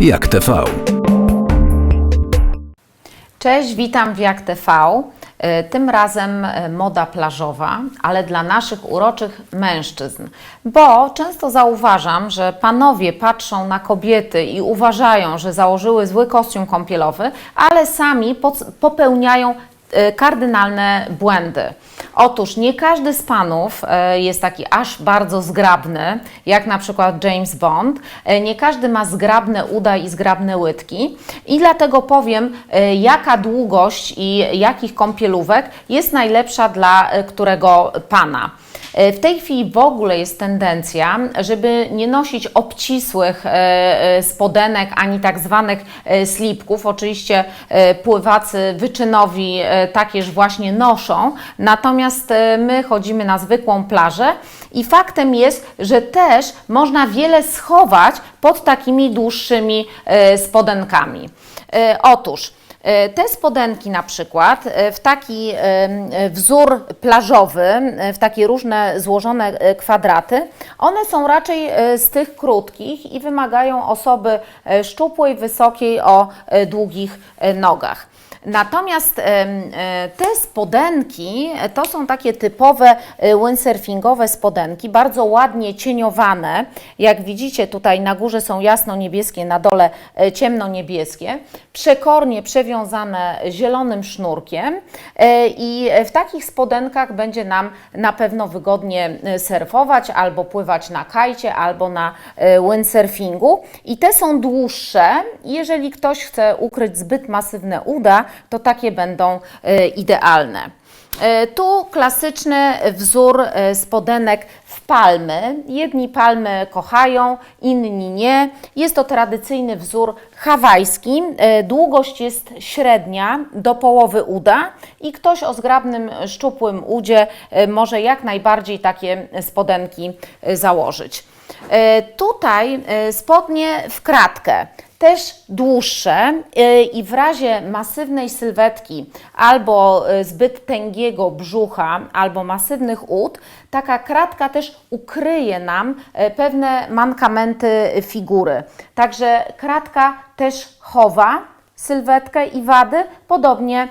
Jak TV. Cześć, witam w Jak TV. E, Tym razem e, moda plażowa, ale dla naszych uroczych mężczyzn. Bo często zauważam, że panowie patrzą na kobiety i uważają, że założyły zły kostium kąpielowy, ale sami popełniają e, kardynalne błędy. Otóż nie każdy z panów e, jest taki aż bardzo zgrabny, jak na przykład James Bond. E, Nie każdy ma zgrabne uda i zgrabne łydki. I dlatego powiem, e, jaka długość i jakich kąpielówek jest najlepsza dla którego pana. E, W tej chwili w ogóle jest tendencja, żeby nie nosić obcisłych e, e, spodenek ani tak zwanych slipków. Oczywiście pływacy wyczynowi takież właśnie noszą, natomiast my chodzimy na zwykłą plażę i faktem jest, że też można wiele schować pod takimi dłuższymi spodenkami. Otóż Te spodenki na przykład e, w taki e, e, wzór plażowy, e, w takie różne złożone e, kwadraty, one są raczej e, z tych krótkich i wymagają osoby e, szczupłej, wysokiej, o e, długich e, nogach. Natomiast te spodenki e, to są takie typowe e, windsurfingowe spodenki, bardzo ładnie cieniowane. Jak widzicie tutaj na górze są jasno-niebieskie, na dole e, ciemno-niebieskie, przekornie przewiązane zielonym sznurkiem i w takich spodenkach będzie nam na pewno wygodnie surfować albo pływać na kajcie, albo na windsurfingu. I te są dłuższe. Jeżeli ktoś chce ukryć zbyt masywne uda, to takie będą e, idealne. E, Tu klasyczny wzór e, spodenek w palmy. Jedni palmy kochają, inni nie. Jest to tradycyjny wzór hawajski. Długość jest średnia do połowy uda i ktoś o zgrabnym, szczupłym udzie może jak najbardziej takie spodenki założyć. Tutaj spodnie w kratkę też dłuższe y, i w razie masywnej sylwetki albo y, zbyt tęgiego brzucha, albo masywnych ud, taka kratka też ukryje nam y, pewne mankamenty figury. Także kratka też chowa sylwetkę i wady, podobnie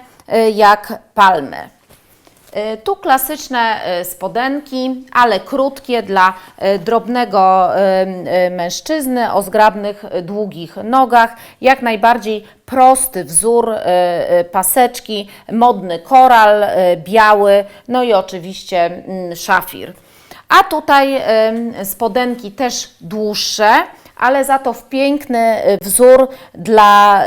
jak palmy. Y, Tu klasyczne y, spodenki, ale krótkie dla y, drobnego mężczyzny o zgrabnych, długich nogach. Jak najbardziej prosty wzór paseczki, modny koral, biały, no i oczywiście mm, szafir. A tutaj spodenki też dłuższe, ale za to w piękny wzór dla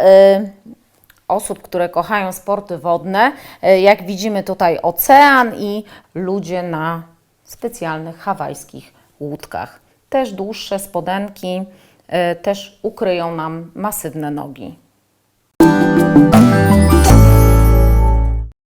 osób, które kochają sporty wodne. E, Jak widzimy tutaj ocean i ludzie na specjalnych hawajskich łódkach. Też dłuższe spodenki, e, też ukryją nam masywne nogi.